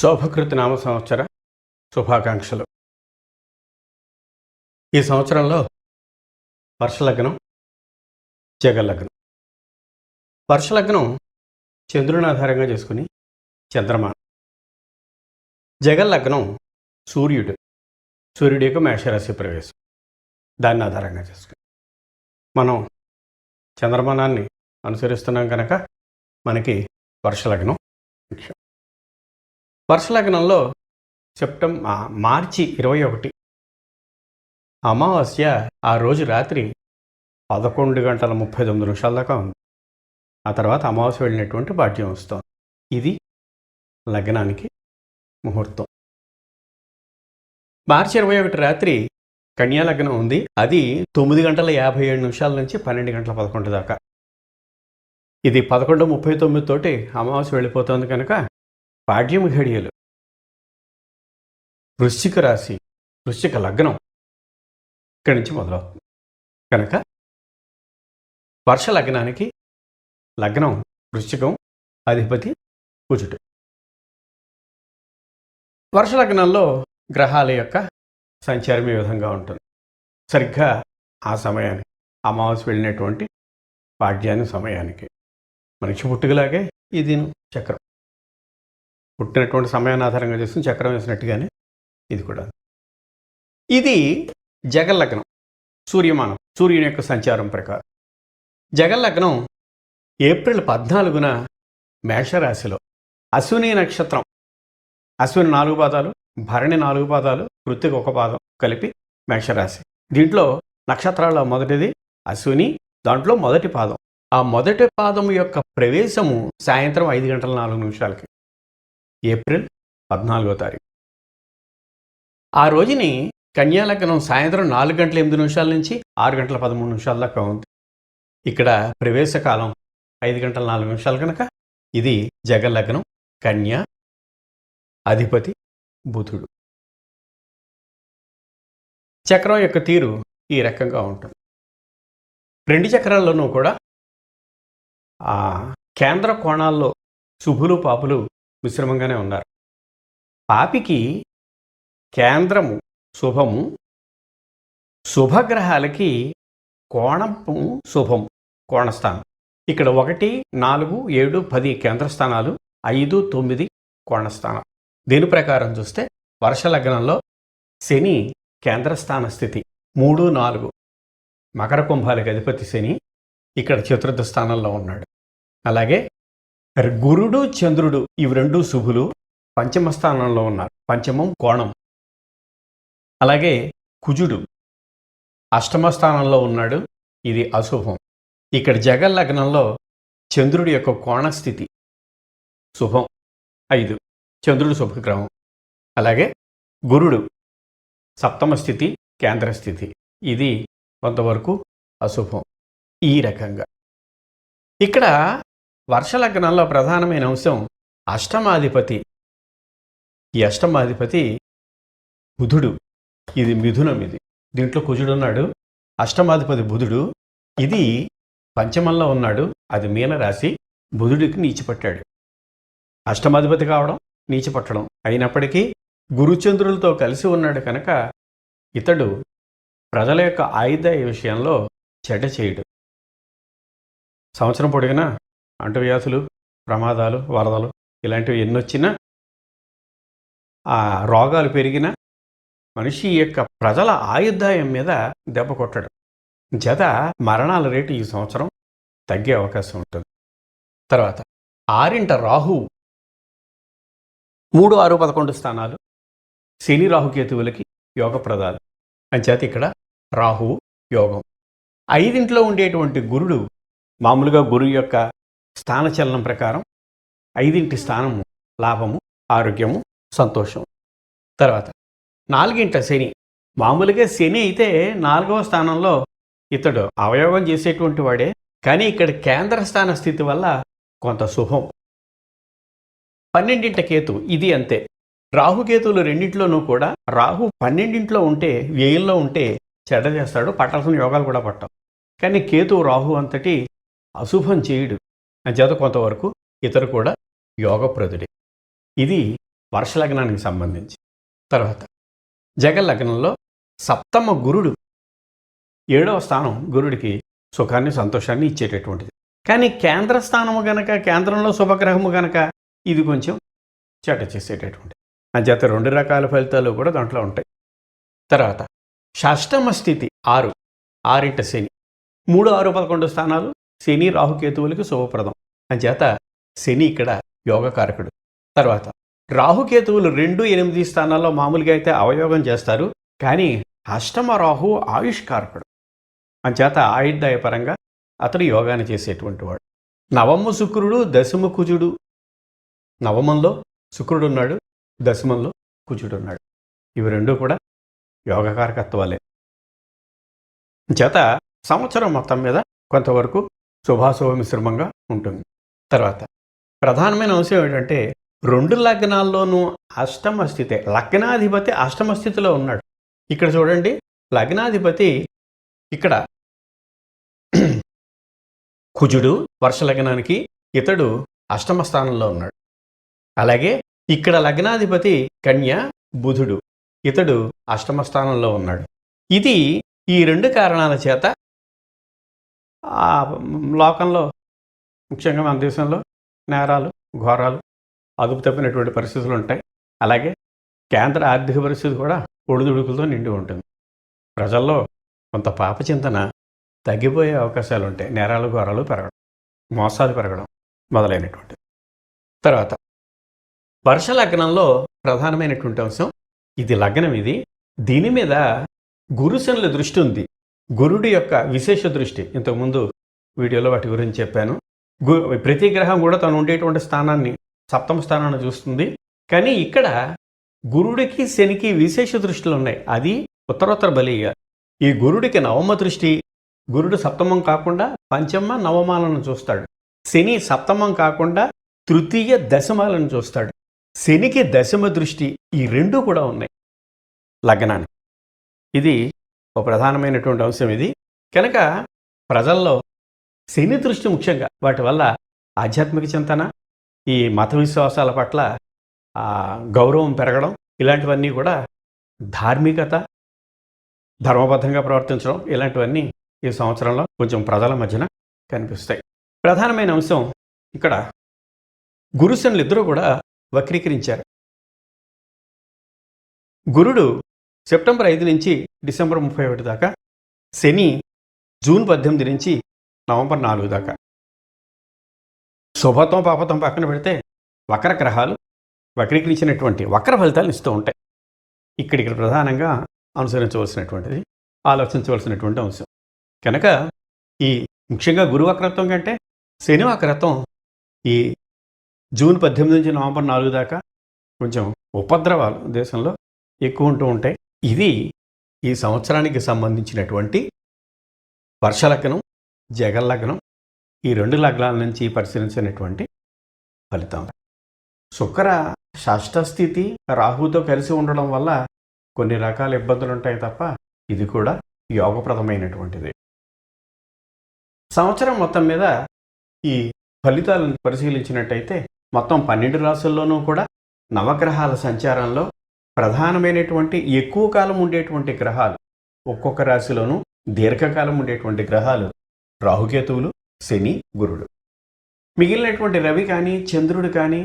శోభకృతి నామ సంవత్సర శుభాకాంక్షలు. ఈ సంవత్సరంలో వర్షలగ్నం జగలగ్నం. వర్షలగ్నం చంద్రుని ఆధారంగా చేసుకుని చంద్రమాన. జగల్లగ్నం సూర్యుడు. సూర్యుడి యొక్క మేషరాశి ప్రవేశం. దాన్ని ఆధారంగా చేసుకుని. మనం చంద్రమానాన్ని అనుసరిస్తున్నాం కనుక మనకి వర్షలగ్నం వర్షలగ్నంలో సెప్టెం మార్చి ఇరవై ఒకటి. అమావాస్య ఆ రోజు రాత్రి పదకొండు గంటల ముప్పై తొమ్మిది నిమిషాల దాకా ఉంది. ఆ తర్వాత అమావాస్య వెళ్ళినటువంటి పాఠ్యం వస్తుంది. ఇది లగ్నానికి ముహూర్తం. మార్చి ఇరవై ఒకటి రాత్రి కన్యా లగ్నం ఉంది. అది తొమ్మిది గంటల యాభై ఏడు నిమిషాల నుంచి పన్నెండు గంటల పదకొండు దాకా. ఇది పదకొండు ముప్పై తొమ్మిది తోటి అమావాస్య వెళ్ళిపోతుంది కనుక పాడ్యం ఘడియలు. వృశ్చిక రాశి వృశ్చిక లగ్నం. ఇక్కడి నుంచి మొదలవుతుంది. కనుక వర్ష లగ్నానికి లగ్నం వృశ్చికం అధిపతి కుజుడు. వర్ష లగ్నంలో గ్రహాల యొక్క సంచారం ఈ విధంగా ఉంటుంది. సరిగ్గా ఆ సమయానికి అమావాస్య వెళ్ళినటువంటి పాడ్యాన్ని సమయానికి. మనిషి పుట్టుకలాగే ఈ దీని చక్రం. పుట్టినటువంటి సమయాన్ని ఆధారంగా చేస్తుంది చక్రం వేసినట్టుగానే ఇది కూడా. ఇది జగల్లగ్నం సూర్యమానం సూర్యుని యొక్క సంచారం ప్రకారం. జగల్లగ్నం ఏప్రిల్ పద్నాలుగున మేషరాశిలో అశ్విని నక్షత్రం. అశ్విని నాలుగు పాదాలు భరణి నాలుగు పాదాలు కృత్తిక ఒక పాదం కలిపి మేషరాశి. దీంట్లో నక్షత్రాల మొదటిది అశ్విని దాంట్లో మొదటి పాదం. ఆ మొదటి పాదం యొక్క ప్రవేశము సాయంత్రం ఐదు గంటల నాలుగు నిమిషాలకి. ఏప్రిల్ పద్నాలుగో తారీఖు. ఆ రోజుని కన్యాలగ్నం సాయంత్రం నాలుగు గంటల ఎనిమిది నిమిషాల నుంచి ఆరు గంటల పదమూడు నిమిషాల దాకా ఉంది. ఇక్కడ ప్రవేశకాలం ఐదు గంటల నాలుగు నిమిషాలు కనుక. ఇది జగలగ్నం కన్య అధిపతి బుధుడు. చక్రం యొక్క తీరు ఈ రకంగా ఉంటుంది. రెండు చక్రాల్లోనూ కూడా ఆ కేంద్ర కోణాల్లో శుభులు పాపులు మిశ్రమంగానే ఉన్నారు. పాపికి కేంద్రము శుభము శుభగ్రహాలకి కోణము శుభము కోణస్థానం. ఇక్కడ ఒకటి నాలుగు ఏడు పది కేంద్రస్థానాలు ఐదు తొమ్మిది కోణస్థానం. దీని ప్రకారం చూస్తే వర్ష లగ్నంలో శని కేంద్రస్థాన స్థితి. మూడు నాలుగు. మకర కుంభాలకు అధిపతి శని ఇక్కడ చతుర్థ స్థానంలో ఉన్నాడు. అలాగే గురుడు చంద్రుడు ఇవి రెండు శుభులు పంచమ స్థానంలో ఉన్నారు. పంచమం కోణం. అలాగే కుజుడు అష్టమ స్థానంలో ఉన్నాడు. ఇది అశుభం. ఇక్కడ జగన్ లగ్నంలో చంద్రుడి యొక్క కోణ స్థితి శుభం. ఐదు. చంద్రుడు శుభగ్రహం. అలాగే గురుడు సప్తమ స్థితి కేంద్ర స్థితి. ఇది కొంతవరకు అశుభం. ఈ రకంగా. ఇక్కడ వర్ష లగ్నంలో ప్రధానమైన అంశం అష్టమాధిపతి. ఈ అష్టమాధిపతి బుధుడు. ఇది మిథునం ఇది. దీంట్లో కుజుడు ఉన్నాడు. అష్టమాధిపతి బుధుడు. ఇది పంచమంలో ఉన్నాడు. అది మీనరాశి. బుధుడికి నీచిపట్టాడు. అష్టమాధిపతి కావడం నీచిపట్టడం. అయినప్పటికీ గురుచంద్రులతో కలిసి ఉన్నాడు కనుక ఇతడు ప్రజల యొక్క ఆయుధ విషయంలో చెడ్డ చేయడు. సంవత్సరం పొడిగినా అంటువ్యాధులు ప్రమాదాలు వరదలు ఇలాంటివి ఎన్నొచ్చినా ఆ రోగాలు పెరిగిన మనిషి యొక్క ప్రజల ఆయుర్దాయం మీద దెబ్బ కొట్టడం. జత మరణాల రేటు ఈ సంవత్సరం తగ్గే అవకాశం ఉంటుంది. తర్వాత ఆరింట రాహు మూడు ఆరు పదకొండు స్థానాలు శని రాహుకేతువులకి యోగప్రదాలు. అంచేత ఇక్కడ రాహువు యోగం. ఐదింట్లో ఉండేటువంటి గురుడు మామూలుగా గురువు యొక్క స్థానచలనం ప్రకారం ఐదింటి స్థానము లాభము ఆరోగ్యము సంతోషం తర్వాత నాలుగింట శని. మామూలుగా శని అయితే నాలుగవ స్థానంలో ఇతడు అవయోగం చేసేటువంటి వాడే కానీ ఇక్కడ కేంద్ర స్థాన స్థితి వల్ల కొంత శుభం. పన్నెండింట కేతు ఇది అంతే. రాహుకేతువులు రెండింటిలోనూ కూడా రాహు పన్నెండింట్లో ఉంటే వ్యయంలో ఉంటే చెడ్డ చేస్తాడు పట్టాల్సిన యోగాలు కూడా పట్టవు. కానీ కేతు రాహు అంతటి అశుభం చేయుడు. అంచేత కొంతవరకు ఇతరు కూడా యోగప్రదుడే ఇది వర్ష లగ్నానికి సంబంధించి. తర్వాత జగన్ లగ్నంలో సప్తమ గురుడు ఏడవ స్థానం గురుడికి సుఖాన్ని సంతోషాన్ని ఇచ్చేటటువంటిది. కానీ కేంద్ర స్థానము గనక కేంద్రంలో శుభగ్రహము గనక ఇది కొంచెం చెట చేసేటటువంటిది అంచేత రెండు రకాల ఫలితాలు కూడా దాంట్లో ఉంటాయి. తర్వాత షష్టమ స్థితి ఆరు ఆరింట శని. మూడు ఆరు పదకొండు స్థానాలు శని రాహుకేతువులకు శుభప్రదం. అంచేత శని ఇక్కడ యోగకారకుడు తర్వాత రాహుకేతువులు రెండు ఎనిమిది స్థానాల్లో మామూలుగా అయితే అవయోగం చేస్తారు కానీ అష్టమ రాహు ఆయుష్కారకుడు అంచేత ఆయుర్దాయపరంగా అతడు యోగాన్ని చేసేటువంటి వాడు. నవమ శుక్రుడు దశమ కుజుడు. నవమంలో శుక్రుడు ఉన్నాడు దశమంలో కుజుడు ఉన్నాడు. ఇవి రెండూ కూడా యోగకారకత్వాలే చేత సంవత్సరం మొత్తం మీద కొంతవరకు శుభాశుభ మిశ్రమంగా ఉంటుంది. తర్వాత ప్రధానమైన అంశం ఏంటంటే రెండు లగ్నాల్లోనూ అష్టమ స్థితే లగ్నాధిపతి అష్టమ స్థితిలో ఉన్నాడు. ఇక్కడ చూడండి లగ్నాధిపతి ఇక్కడ కుజుడు వర్ష లగ్నానికి ఇతడు అష్టమ స్థానంలో ఉన్నాడు. అలాగే ఇక్కడ లగ్నాధిపతి కన్య బుధుడు ఇతడు అష్టమ స్థానంలో ఉన్నాడు. ఇది ఈ రెండు కారణాల చేత లోకంలో ముఖ్యంగా మన దేశంలో నేరాలు ఘోరాలు అదుపు తప్పినటువంటి పరిస్థితులు ఉంటాయి. అలాగే కేంద్ర ఆర్థిక పరిస్థితి కూడా ఒడిదుడుకులతో నిండి ఉంటుంది. ప్రజల్లో కొంత పాపచింతన తగ్గిపోయే అవకాశాలు ఉంటాయి. నేరాలు ఘోరాలు పెరగడం మోసాలు పెరగడం మొదలైనటువంటి. తర్వాత వర్ష లగ్నంలో ప్రధానమైనటువంటి అంశం ఇది లగ్నం ఇది. దీని మీద గురుశనుల దృష్టి ఉంది. గురుడి యొక్క విశేష దృష్టి. ఇంతకుముందు వీడియోలో వాటి గురించి చెప్పాను. గు ప్రతి గ్రహం కూడా తను ఉండేటువంటి స్థానాన్ని సప్తమ స్థానాన్ని చూస్తుంది. కానీ ఇక్కడ గురుడికి శనికి విశేష దృష్టిలు ఉన్నాయి. అది ఉత్తరోత్తర బలిగా. ఈ గురుడికి నవమ దృష్టి గురుడు సప్తమం కాకుండా పంచమ నవమాలను చూస్తాడు. శని సప్తమం కాకుండా తృతీయ దశమాలను చూస్తాడు. శనికి దశమ దృష్టి ఈ రెండు కూడా ఉన్నాయి. లగ్నానికి. ఇది ఒక ప్రధానమైనటువంటి అంశం ఇది. కనుక ప్రజల్లో శని దృష్టి ముఖ్యంగా వాటి వల్ల ఆధ్యాత్మిక చింతన ఈ మత విశ్వాసాల పట్ల ఆ, గౌరవం పెరగడం ఇలాంటివన్నీ కూడా ధార్మికత ధర్మబద్ధంగా ప్రవర్తించడం ఇలాంటివన్నీ ఈ సంవత్సరంలో కొంచెం ప్రజల మధ్యన కనిపిస్తాయి. ప్రధానమైన అంశం ఇక్కడ గురుశనులు ఇద్దరూ కూడా వక్రీకరించారు. గురుడు సెప్టెంబర్ ఐదు నుంచి డిసెంబర్ ముప్పై ఒకటి దాకా శని జూన్ పద్దెనిమిది నుంచి నవంబర్ నాలుగు దాకా. శుభత్వం పాపత్వం పక్కన పెడితే వక్ర గ్రహాలు వక్రీకరించినటువంటి వక్ర ఫలితాలు ఇస్తూ ఉంటాయి. ఇక్కడికి ప్రధానంగా అనుసరించవలసినటువంటిది ఆలోచించవలసినటువంటి అంశం. కనుక ఈ ముఖ్యంగా గురువక్రత్వం కంటే శని వక్రత్వం ఈ జూన్ పద్దెనిమిది నుంచి నవంబర్ నాలుగు దాకా కొంచెం ఉపద్రవాలు దేశంలో ఎక్కువ ఉంటూ ఉంటాయి. ఇది ఈ సంవత్సరానికి సంబంధించినటువంటి వర్షలగ్నం జగల్లగ్నం ఈ రెండు లగ్నాల నుంచి పరిశీలించినటువంటి ఫలితం. శుక్ర షష్టస్థితి రాహుతో కలిసి ఉండడం వల్ల కొన్ని రకాల ఇబ్బందులు ఉంటాయి తప్ప ఇది కూడా యోగప్రదమైనటువంటిది. సంవత్సరం మొత్తం మీద ఈ ఫలితాలను పరిశీలించినట్టయితే మొత్తం పన్నెండు రాసుల్లోనూ కూడా నవగ్రహాల సంచారంలో ప్రధానమైనటువంటి ఎక్కువ కాలం ఉండేటువంటి గ్రహాలు. ఒక్కొక్క రాశిలోనూ దీర్ఘకాలం ఉండేటువంటి గ్రహాలు రాహుకేతువులు శని గురుడు. మిగిలినటువంటి రవి కానీ చంద్రుడు కానీ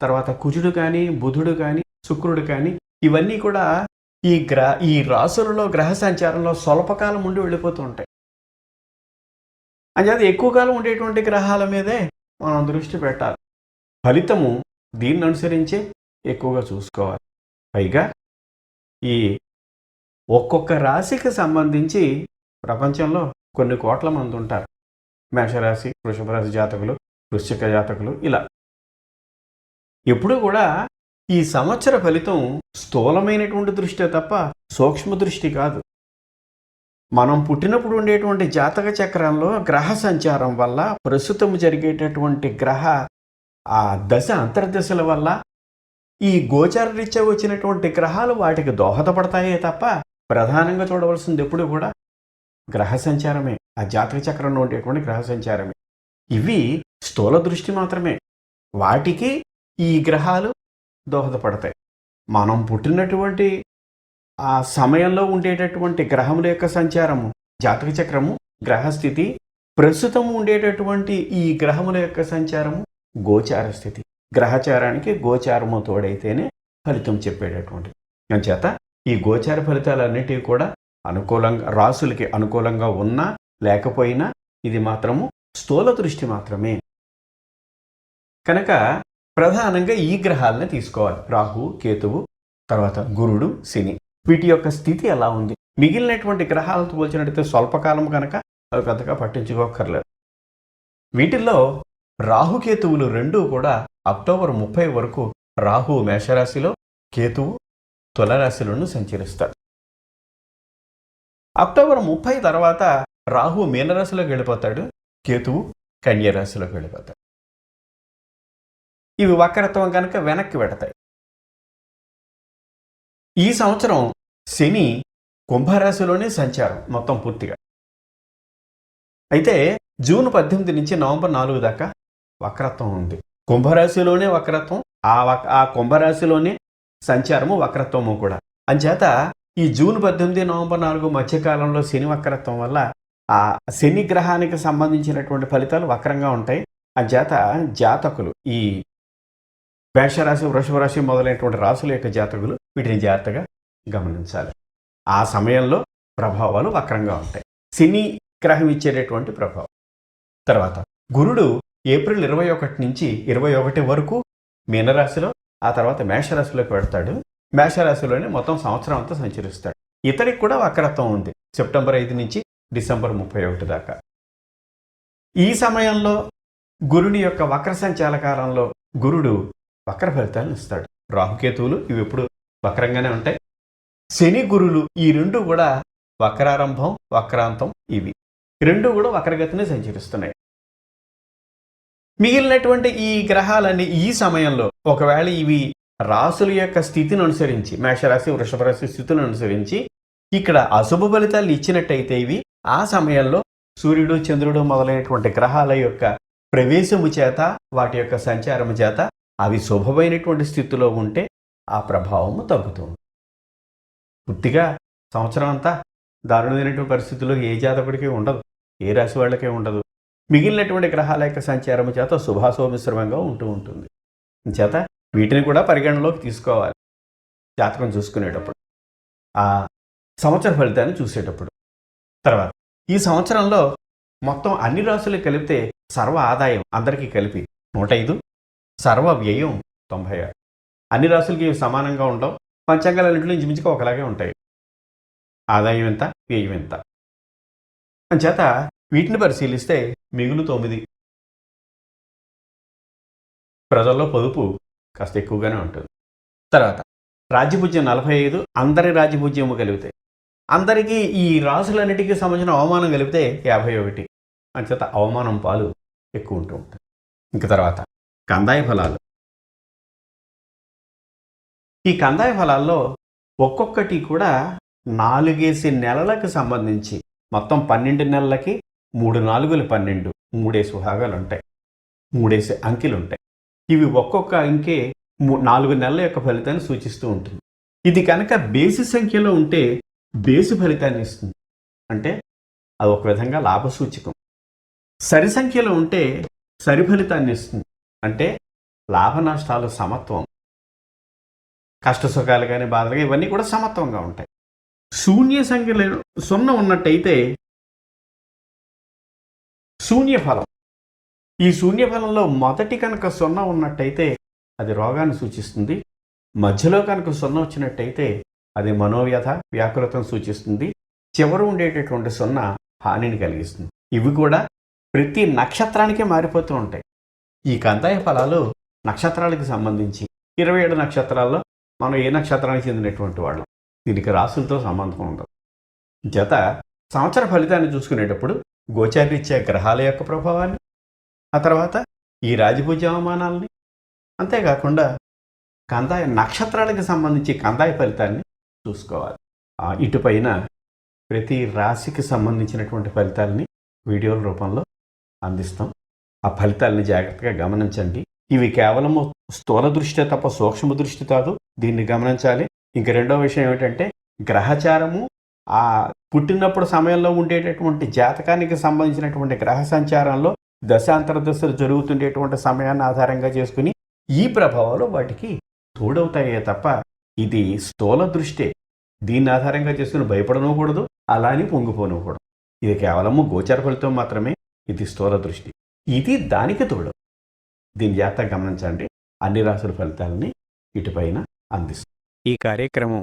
తర్వాత కుజుడు కానీ బుధుడు కానీ శుక్రుడు కానీ ఇవన్నీ కూడా ఈ గ్రహ ఈ రాసులలో గ్రహ సంచారంలో స్వల్పకాలం ఉండి వెళ్ళిపోతూ ఉంటాయి. అంచేత ఎక్కువ కాలం ఉండేటువంటి గ్రహాల మీదే మనం దృష్టి పెట్టాలి. ఫలితము దీన్ని అనుసరించే ఎక్కువగా చూసుకోవాలి. పైగా ఈ ఒక్కొక్క రాశికి సంబంధించి ప్రపంచంలో కొన్ని కోట్ల మంది ఉంటారు. మేషరాశి వృషభ రాశి జాతకులు వృశ్చిక జాతకులు ఇలా. ఎప్పుడు కూడా ఈ సంవత్సర ఫలితం స్థూలమైనటువంటి దృష్టే తప్ప సూక్ష్మ దృష్టి కాదు. మనం పుట్టినప్పుడు ఉండేటువంటి జాతక చక్రంలో గ్రహ సంచారం వల్ల ప్రస్తుతం జరిగేటటువంటి గ్రహ ఆ దశ అంతర్దశల వల్ల ఈ గోచార రీత్యా వచ్చినటువంటి గ్రహాలు వాటికి దోహదపడతాయే తప్ప ప్రధానంగా చూడవలసింది ఎప్పుడు కూడా గ్రహ సంచారమే ఆ జాతక చక్రంలో ఉండేటువంటి గ్రహ సంచారమే. ఇవి స్థూల దృష్టి మాత్రమే. వాటికి ఈ గ్రహాలు దోహదపడతాయి. మనం పుట్టినటువంటి ఆ సమయంలో ఉండేటటువంటి గ్రహముల యొక్క సంచారము జాతక చక్రము గ్రహస్థితి ప్రస్తుతం ఉండేటటువంటి ఈ గ్రహముల యొక్క సంచారము గోచార స్థితి. గ్రహచారానికి గోచారము తోడైతేనే ఫలితం చెప్పేటటువంటి అంచేత ఈ గోచార ఫలితాలన్నిటివి కూడా అనుకూలంగా రాసులకి అనుకూలంగా ఉన్నా లేకపోయినా ఇది మాత్రము స్థూల దృష్టి మాత్రమే. కనుక ప్రధానంగా ఈ గ్రహాలని తీసుకోవాలి. రాహు కేతువు తర్వాత గురుడు శని. వీటి యొక్క స్థితి ఎలా ఉంది? మిగిలినటువంటి గ్రహాలతో పోల్చినట్టయితే స్వల్పకాలం కనుక అవి పెద్దగా పట్టించుకోకర్లేదు వీటిల్లో రాహుకేతువులు రెండూ కూడా అక్టోబర్ ముప్పై వరకు రాహు మేషరాశిలో కేతువు తులరాశిలోనూ సంచరిస్తాడు అక్టోబర్ ముప్పై తర్వాత రాహు మీనరాశిలోకి వెళ్ళిపోతాడు కేతువు కన్యరాశిలోకి వెళ్ళిపోతాడు. ఇవి వక్రత్వం కనుక వెనక్కి పెడతాయి. ఈ సంవత్సరం శని కుంభరాశిలోనే సంచారం మొత్తం పూర్తిగా. అయితే జూన్ పద్దెనిమిది నుంచి నవంబర్ నాలుగు దాకా వక్రత్వం ఉంది. కుంభరాశిలోనే వక్రత్వం ఆ వక్ ఆ కుంభరాశిలోనే సంచారము వక్రత్వము కూడా. అంచేత ఈ జూన్ పద్దెనిమిది నవంబర్ నాలుగు మధ్యకాలంలో శని వక్రత్వం వల్ల ఆ శని గ్రహానికి సంబంధించినటువంటి ఫలితాలు వక్రంగా ఉంటాయి. అంచేత జాతకులు ఈ మేషరాశి వృషభరాశి మొదలైనటువంటి రాశుల యొక్క జాతకులు వీటిని జాగ్రత్తగా గమనించాలి. ఆ సమయంలో ప్రభావాలు వక్రంగా ఉంటాయి. శని గ్రహం ఇచ్చేటటువంటి ప్రభావం. తర్వాత గురుడు ఏప్రిల్ ఇరవై ఒకటి నుంచి ఇరవై ఒకటి వరకు మీనరాశిలో ఆ తర్వాత మేషరాశిలోకి వెడతాడు మేషరాశిలోనే మొత్తం సంవత్సరం అంతా సంచరిస్తాడు. ఇతడికి కూడా వక్రత్వం ఉంది. సెప్టెంబర్ ఐదు నుంచి డిసెంబర్ ముప్పై ఒకటి దాకా. ఈ సమయంలో గురుని యొక్క వక్ర సంచాల కాలంలో గురుడు వక్ర ఫలితాలను ఇస్తాడు. రాహుకేతువులు ఇవి ఎప్పుడు వక్రంగానే ఉంటాయి. శని గురులు ఈ రెండు కూడా వక్రారంభం వక్రాంతం ఇవి. రెండు కూడా వక్రగతిని సంచరిస్తున్నాయి. మిగిలినటువంటి ఈ గ్రహాలన్నీ ఈ సమయంలో ఒకవేళ ఇవి రాసుల యొక్క స్థితిని అనుసరించి మేషరాశి వృషభ రాశి స్థితిని అనుసరించి ఇక్కడ అశుభ ఫలితాలు ఇచ్చినట్టయితే ఇవి ఆ సమయంలో సూర్యుడు చంద్రుడు మొదలైనటువంటి గ్రహాల యొక్క ప్రవేశము చేత వాటి యొక్క సంచారము చేత అవి శుభమైనటువంటి స్థితిలో ఉంటే ఆ ప్రభావము తగ్గుతుంది. పూర్తిగా సంవత్సరం అంతా దారుణమైనటువంటి పరిస్థితుల్లో ఏ జాతకుడికి ఉండదు ఏ రాశి వాళ్ళకే ఉండదు. మిగిలినటువంటి గ్రహాల యొక్క సంచారము చేత శుభాశోమిశ్రమంగా ఉంటూ ఉంటుంది. చేత వీటిని కూడా పరిగణలోకి తీసుకోవాలి. జాతకం చూసుకునేటప్పుడు ఆ సంవత్సర ఫలితాన్ని చూసేటప్పుడు. తర్వాత ఈ సంవత్సరంలో మొత్తం అన్ని రాశులు కలిపితే సర్వ ఆదాయం అందరికీ కలిపి నూట ఐదు సర్వ వ్యయం తొంభై ఆరు. అన్ని రాశులకి సమానంగా ఉండవు. పంచాంగాలన్నింటిలో ఇంచుమించుగా ఒకలాగే ఉంటాయి. ఆదాయం ఎంత వ్యయం ఎంత. అంచేత వీటిని పరిశీలిస్తే మిగులు తొమ్మిది. ప్రజల్లో పొదుపు కాస్త ఎక్కువగానే ఉంటుంది. తర్వాత రాజ్యపూజ్యం నలభై ఐదు అందరి రాజ్యపూజ్యము కలిపితే. అందరికీ ఈ రాసులన్నిటికీ సంబంధించిన అవమానం కలిపితే యాభై ఒకటి. అంచేత అవమానం పాలు ఎక్కువ ఉంటూ ఉంటుంది ఇంక తర్వాత కందాయ ఫలాలు. ఈ కందాయ ఫలాల్లో ఒక్కొక్కటి కూడా నాలుగేసి నెలలకు సంబంధించి మొత్తం పన్నెండు నెలలకి మూడు నాలుగులు పన్నెండు మూడేసి భాగాలుంటాయి మూడేసి అంకెలు ఉంటాయి ఇవి ఒక్కొక్క అంకె నాలుగు నెలల యొక్క ఫలితాన్ని సూచిస్తూ ఉంటుంది. ఇది కనుక బేసి సంఖ్యలో ఉంటే బేసు ఫలితాన్ని ఇస్తుంది. అంటే అది ఒక విధంగా లాభసూచకం. సరి సంఖ్యలో ఉంటే సరి ఫలితాన్ని ఇస్తుంది. అంటే లాభ నష్టాలు సమత్వం. కష్ట సుఖాలు కానీ బాధలు కానీ ఇవన్నీ కూడా సమత్వంగా ఉంటాయి. శూన్య సంఖ్యలో సున్నా ఉన్నట్టయితే శూన్య ఫలం ఈ శూన్య ఫలంలో మొదటి కనుక సున్నా ఉన్నట్టయితే అది రోగాన్ని సూచిస్తుంది. మధ్యలో కనుక సున్నా వచ్చినట్టయితే అది మనోవ్యధ వ్యాకులతను సూచిస్తుంది. చివర ఉండేటటువంటి సున్నా హానిని కలిగిస్తుంది. ఇవి కూడా ప్రతి నక్షత్రానికే మారిపోతూ ఉంటాయి. ఈ కందాయ ఫలాలు నక్షత్రాలకు సంబంధించి ఇరవై ఏడు నక్షత్రాల్లో మనం ఏ నక్షత్రానికి చెందినటువంటి వాళ్ళం? దీనికి రాసులతో సంబంధం ఉండదు. జత సంవత్సర ఫలితాన్ని చూసుకునేటప్పుడు గోచారీత్యా గ్రహాల యొక్క ప్రభావాన్ని ఆ తర్వాత ఈ రాజపూజ్య అవమానాలని. అంతేకాకుండా కందాయ నక్షత్రాలకు సంబంధించి కందాయ ఫలితాన్ని చూసుకోవాలి. ఇటుపైన ప్రతి రాశికి సంబంధించినటువంటి ఫలితాలని వీడియోల రూపంలో అందిస్తాం. ఆ ఫలితాలని జాగ్రత్తగా గమనించండి. ఇవి కేవలము స్థూల దృష్టి తప్ప సూక్ష్మ దృష్టి కాదు. దీన్ని గమనించాలి. ఇంక రెండో విషయం ఏమిటంటే గ్రహచారము ఆ పుట్టినప్పుడు సమయంలో ఉండేటటువంటి జాతకానికి సంబంధించినటువంటి గ్రహ సంచారంలో దశాంతర దశలు జరుగుతుండేటువంటి సమయాన్ని ఆధారంగా చేసుకుని ఈ ప్రభావాలు వాటికి తోడవుతాయే తప్ప ఇది స్థూల దృష్టే. దీన్ని ఆధారంగా చేసుకుని భయపడనకూడదు అలా అని పొంగిపోనకూడదు. ఇది కేవలము గోచర ఫలితం మాత్రమే ఇది స్థూల దృష్టి. ఇది దానికి తోడు. దీని జాగ్రత్తగా గమనించండి. అన్ని రాసుల ఫలితాలని ఇటుపైన అందిస్తుంది. ఈ కార్యక్రమం